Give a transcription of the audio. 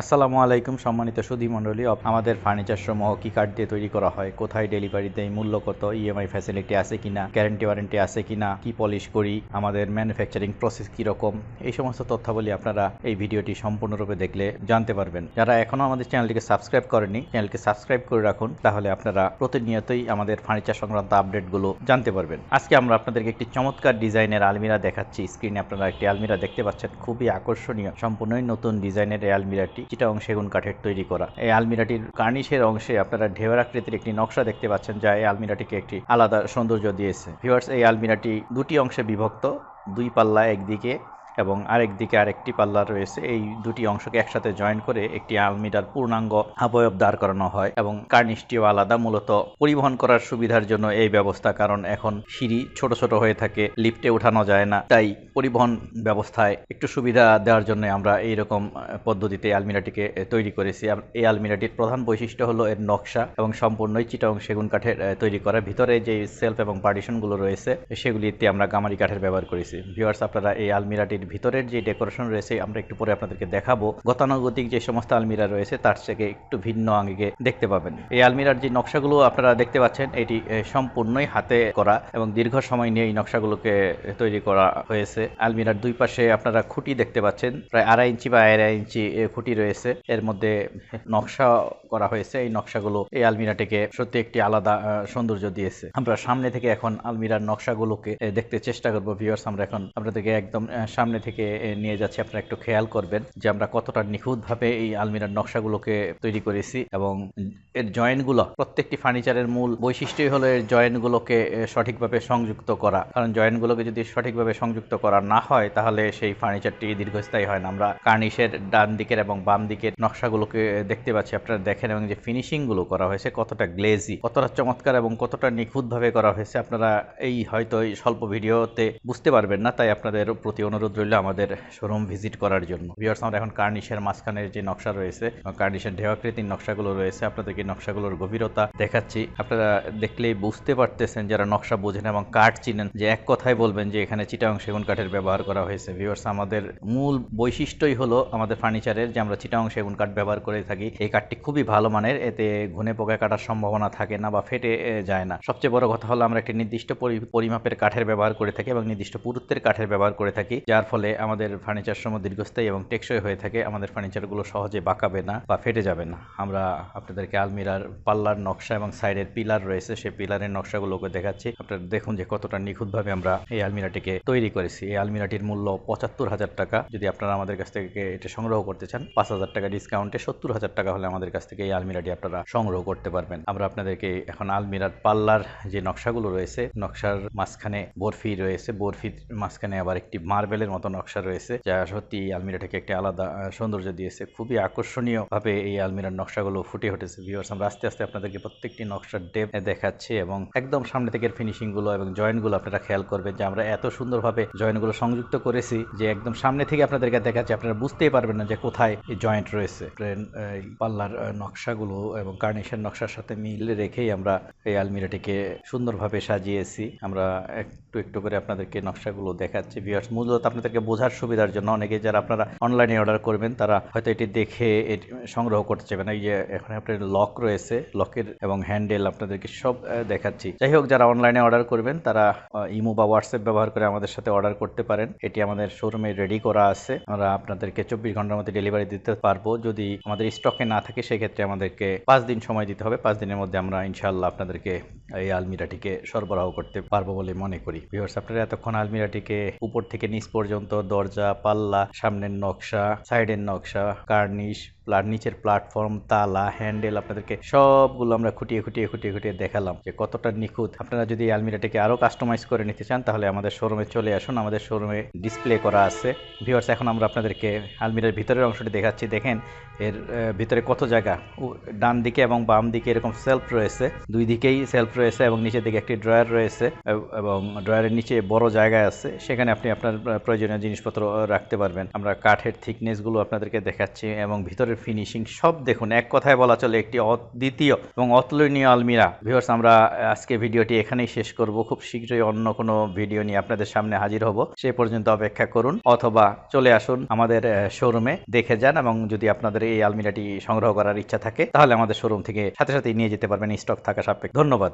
আসসালামু আলাইকুম সম্মানিত সুধী মণ্ডলী আমাদের ফার্নিচার সমূহ কি কার্ড দিয়ে তৈরি করা হয়? কোথায় ডেলিভারি দেয় মূল্য কত? ইএমআই ফ্যাসিলিটি আছে কিনা? গ্যারেন্টি ওয়ারেন্টি আছে কিনা? কি পলিশ করি? আমাদের ম্যানুফ্যাকচারিং প্রসেস কি রকম? এই সমস্ত তথ্যাবলী আপনারা এই ভিডিওটি সম্পূর্ণরূপে দেখলে জানতে পারবেন। যারা এখনও আমাদের চ্যানেলটিকে সাবস্ক্রাইব করেনি চ্যানেলকে সাবস্ক্রাইব করে রাখুন, তাহলে আপনারা প্রতিনিয়তই আমাদের ফার্নিচার সংক্রান্ত আপডেটগুলো জানতে পারবেন। আজকে আমরা আপনাদেরকে একটি চমৎকার ডিজাইনের আলমিরা দেখাচ্ছি। স্ক্রিনে আপনারা একটি আলমিরা দেখতে পাচ্ছেন। খুবই আকর্ষণীয়, সম্পূর্ণই নতুন ডিজাইনের এই আলমিরাটি। চিটাং এগুন কাঠের তৈরি করা। এই আলমিরাটির কার্নিশের অংশে আপনারা ঢেউর আকৃতির একটি নকশা দেখতে পাচ্ছেন যা এই আলমিরাটিকে একটি আলাদা সৌন্দর্য দিয়েছে। ভিউয়ার্স, এই আলমিরাটি দুটি অংশে বিভক্ত, দুই পাল্লা একদিকে এবং আরেক দিকে আরেকটি পাল্লা রয়েছে। এই দুটি অংশকে একসাথে জয়েন করে একটি আলমিরার পূর্ণাঙ্গ অবয়ব দাঁড় করানো হয় এবং কার্নিশটিও আলাদা, মূলত পরিবহন করার সুবিধার জন্য এই ব্যবস্থা, কারণ এখন সিঁড়ি ছোট ছোট হয়ে থাকে, লিফটে উঠানো যায় না। তাই পরিবহন ব্যবস্থায় একটু সুবিধা দেওয়ার জন্য আমরা এই রকম পদ্ধতিতে আলমিরাটিকে তৈরি করেছি। এই আলমিরাটির প্রধান বৈশিষ্ট্য হলো এর নকশা এবং সম্পূর্ণই চিটাং সেগুন কাঠের তৈরি করা। ভিতরে যে সেলফ এবং পার্টিশনগুলো রয়েছে, সেগুলিতে আমরা গামারি কাঠের ব্যবহার করেছি। ভিউয়ার্স, আপনারা এই আলমিরাটির ভিতরের যে ডেকোরেশন রয়েছে আমরা একটু পরে আপনাদেরকে দেখাবো। গতানুগতিক যে সমস্ত আলমিরা রয়েছে তার থেকে একটু ভিন্ন আঙ্গিকে দেখতে পাবেন। এই আলমিরার যে নকশাগুলো আপনারা দেখতে পাচ্ছেন এটি সম্পূর্ণই হাতে করা এবং দীর্ঘ সময় নিয়ে এই নকশাগুলোকে তৈরি করা হয়েছে। আলমিরার দুই পাশে আপনারা খুঁটি দেখতে পাচ্ছেন প্রায় আড়াই ইঞ্চি বা আড়াই ইঞ্চি খুঁটি রয়েছে। এর মধ্যে নকশা করা হয়েছে। এই নকশাগুলো এই আলমিরাটিকে সত্যি একটি আলাদা সৌন্দর্য দিয়েছে। আমরা সামনে থেকে এখন আলমিরার নকশাগুলোকে দেখতে চেষ্টা করব ভিউয়ার্স আমরা এখন আপনাদেরকে একদম আহ, সামনে থেকে নিয়ে যাচ্ছি। আপনারা একটু খেয়াল করবেন যে আমরা কতটা নিখুঁতভাবে এই আলমিরার নকশাগুলোকে তৈরি করেছি এবং এর জয়েন্টগুলো, প্রত্যেকটি ফার্নিচারের মূল বৈশিষ্ট্যই হলো এর জয়েন্টগুলোকে সঠিকভাবে সংযুক্ত করা। কারণ জয়েন্টগুলোকে যদি সঠিকভাবে সংযুক্ত করা না হয়, তাহলে সেই ফার্নিচারটি দীর্ঘস্থায়ী হয় না। আমরা কার্নিশের ডান দিকের এবং বাম দিকের নকশাগুলোকে দেখতে পাচ্ছি। আপনারা দেখেন এবং যে ফিনিশিংগুলো করা হয়েছে কতটা গ্লেজি, কতটা চমৎকার এবং কতটা নিখুঁতভাবে করা হয়েছে। আপনারা এই হয়তো এই স্বল্প ভিডিওতে বুঝতে পারবেন না, তাই আপনাদের প্রতি অনুরোধ রইল আমাদের শোরুম ভিজিট করার জন্য। ভিউয়ার্স আমরা এখন কার্নিশের মাঝখানের যে নকশা রয়েছে কার্নিশের ঢেউাকৃতির নকশাগুলো রয়েছে, আপনাদেরকে নকশাগুলোর গভীরতা দেখাচ্ছি। আপনারা দেখলেই বুঝতে পারতেছেন যারা নকশা বোঝেন এবং কাঠ চিনেন, যে এক কথায় বলবেন যে এখানে চিটাং সেগুন কাঠের ব্যবহার করা হয়েছে। ভিউয়ার্স আমাদের মূল বৈশিষ্ট্যই হলো আমাদের ফার্নিচারের যে আমরা চিটাং সেগুন কাঠ ব্যবহার করে থাকি, এই কাঠটি খুবই ভালো মানের, এতে ঘুনে পোকা কাটার সম্ভাবনা থাকে না বা ফেটে যায় না। সবচেয়ে বড় কথা হলো আমরা একটি নির্দিষ্ট পরি- পরিমাপের কাঠের ব্যবহার করে থাকি এবং নির্দিষ্ট পুরুত্বের কাঠের ব্যবহার করে থাকি, যার ফলে আমাদের ফার্নিচার সময় দীর্ঘস্থায়ী এবং টেকসই হয়ে থাকে, আমাদের ফার্নিচারগুলো সহজে বাঁকাবে না বা ফেটে যাবে না। আমরা আপনাদেরকে আলমিরার পাল্লার নকশা এবং সাইডের পিলার রয়েছে, সেই পিলারের নকশাগুলোকে দেখাচ্ছি। আপনারা দেখুন যে কতটা নিখুঁতভাবে আমরা এই আলমিরাটিকে তৈরি করেছি। এই আলমিরাটির মূল্য পঁচাত্তর হাজার টাকা। যদি আপনারা আমাদের কাছ থেকে এটা সংগ্রহ করতে চান, পাঁচ হাজার টাকা ডিসকাউন্টে সত্তর হাজার টাকা হলে আমাদের কাছ থেকে এই আলমিরাটি আপনারা সংগ্রহ করতে পারবেন। আমরা আপনাদেরকে এখন আলমিরার পাল্লার যে নকশাগুলো রয়েছে, নকশার মাঝখানে বরফি রয়েছে। বরফির মাঝখানে আবার একটি মার্বেলের মতো নকশা রয়েছে, যা সত্যি আলমিরাটাকে একটি আলাদা সৌন্দর্য দিয়েছে। খুবই আকর্ষণীয় ভাবে এই আলমিরার নকশাগুলো ফুটে উঠেছে। ভিউয়ার্স আমরা আস্তে আস্তে আপনাদেরকে প্রত্যেকটি নকশার ডেপ দেখাচ্ছি এবং একদম সামনে থেকে ফিনিশিংগুলো এবং জয়েন্টগুলো আপনারা খেয়াল করবেন যে আমরা এত সুন্দরভাবে জয়েন্টগুলো সংযুক্ত করেছি যে একদম সামনে থেকে আপনাদেরকে দেখাচ্ছি, আপনারা বুঝতেই পারবেন না যে কোথায় এই জয়েন্ট রয়েছে। পাল্লার নকশাগুলো এবং কার্নিশের নকশার সাথে মিল রেখেই আমরা এই আলমিরাটিকে সুন্দরভাবে সাজিয়েছি। আমরা একটু একটু করে আপনাদেরকে নকশাগুলো দেখাচ্ছি। ভিউয়ার্স মূলত আপনাদেরকে বোঝার সুবিধার জন্য অনেকে যারা আপনারা অনলাইনে অর্ডার করবেন, তারা হয়তো এটি দেখে এটি সংগ্রহ করতে চাইবেন। এই যে এখন আপনার লক রয়েছে লকের এবং হ্যান্ডেল আপনাদেরকে সব দেখাচ্ছি। যাই হোক, যারা অনলাইনে অর্ডার করবেন, তারা ইমো বা হোয়াটসঅ্যাপ ব্যবহার করে আমাদের সাথে অর্ডার করতে পারেন। এটি আমাদের শোরুমে রেডি করা আছে। আমরা আপনাদেরকে চব্বিশ ঘণ্টার মধ্যে ডেলিভারি দিতে পারব। যদি আমাদের স্টকে না থাকে, সেক্ষেত্রে আমাদেরকে পাঁচ দিন সময় দিতে হবে। পাঁচ দিনের মধ্যে আমরা ইনশাল্লাহ আপনাদেরকে এই আলমিরাটিকে সরবরাহ করতে পারব বলে মনে করি। ভিউয়ার্স আপনারা এতক্ষণ আলমিরাটিকে উপর থেকে নিচ পর্যন্ত দরজা পাল্লা সামনের নকশা সাইডের নকশা কার্নিশ নিচের প্ল্যাটফর্ম তালা হ্যান্ডেল আপনাদেরকে সবগুলো আমরা খুঁটিয়ে খুঁটিয়ে খুঁটিয়ে খুঁটিয়ে দেখালাম যে কতটা নিখুঁত। আপনারা যদি আলমিরাটিকে আরও কাস্টমাইজ করে নিতে চান, তাহলে আমাদের শোরুমে চলে আসুন। আমাদের শোরুমে ডিসপ্লে করা আছে। ভিউয়ার্স এখন আমরা আপনাদেরকে আলমিরার ভিতরের অংশটি দেখাচ্ছি। দেখেন, এর ভিতরে কত জায়গা? ডান দিকে এবং বাম দিকে এরকম সেলফ রয়েছে। দুই দিকেই সেলফ রয়েছে এবং নিচের দিকে একটি ড্রয়ার রয়েছে এব- ড্রয়ারের নিচে বড় জায়গা আছে। সেখানে আপনি আপনার প্রয়োজনীয় জিনিসপত্র রাখতে পারবেন। আমরা কাঠের থিকনেসগুলো আপনাদেরকে দেখাচ্ছি এবং ভিতরের ফিনিশিং সব দেখুন, এক কথায় বলা চলে একটি অদ্বিতীয় এবং অতুলনীয় আলমিরা। ভিউয়ার্স আমরা আজকে ভিডিওটি এখানেই শেষ করব। খুব শীঘ্রই অন্য কোনো ভিডিও নিয়ে আপনাদের সামনে হাজির হব। সে পর্যন্ত অপেক্ষা করুন, অথবা চলে আসুন আমাদের শোরুমে দেখে যান এবং যদি আপনাদের এই আলমিরাটি সংগ্রহ করার ইচ্ছা থাকে, তাহলে আমাদের শোরুম থেকে সাথে সাথে নিয়ে যেতে পারবেন স্টক থাকা সাপেক্ষে। ধন্যবাদ।